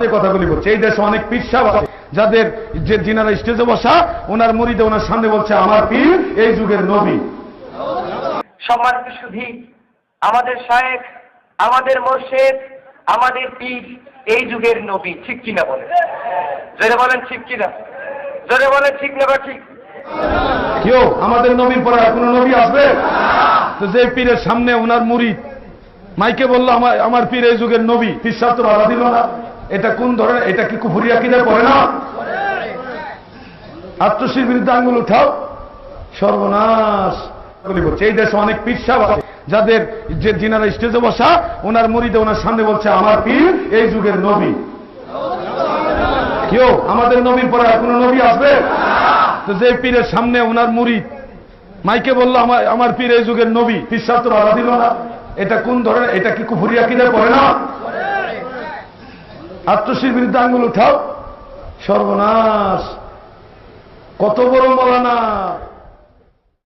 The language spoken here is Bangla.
কথাগুলি বলছে। এই দেশে অনেক পীর সাহেব আছে, যাদের যে যিনারা স্টেজে বসা ওনার মুড়িদে ওনার সামনে বলছে আমার পীর এই যুগের নবী। সম্মানিত সুধী আমাদের শায়েখ আমাদের মোর্শেদ আমাদের পীর এই যুগের নবী ঠিক কিনা বলেন? জোরে বলেন ঠিক কিনা? জোরে বলেন ঠিক না বা ঠিক? কেউ আমাদের নবীর পরে কোনো নবী আসবে? তো যে পীরের সামনে ওনার মুড়িদ মাইকে বলল আমার আমার পীর এই যুগের নবী পীর তো বাধা দিল না। এটা কোন ধরনের এটা কি কুফুরিয়া কিনে পড়ে না? আত্মশীর বিরুদ্ধে আঙ্গুল উঠাও। সর্বনাশ। এই দেশে অনেক আছে, যাদের যে যিনারা স্টেজে বসা ওনার মুড়িদে ওনার সামনে বলছে আমার পীর এই যুগের নবী। কেউ? আমাদের নবীর পরে কোনো নবী আসবে? তো যে পীরের সামনে ওনার মুড়ি মাইকে বলল আমার আমার পীর এই যুগের নবী সাহেব তো বাধা দিল না। এটা কোন ধরনের, এটা কি কুফুরিয়া কিনে পড়ে না? আত্মশীর বিরুদ্ধে আঙ্গুল উঠাও। সর্বনাশ। কত বড় মলানা?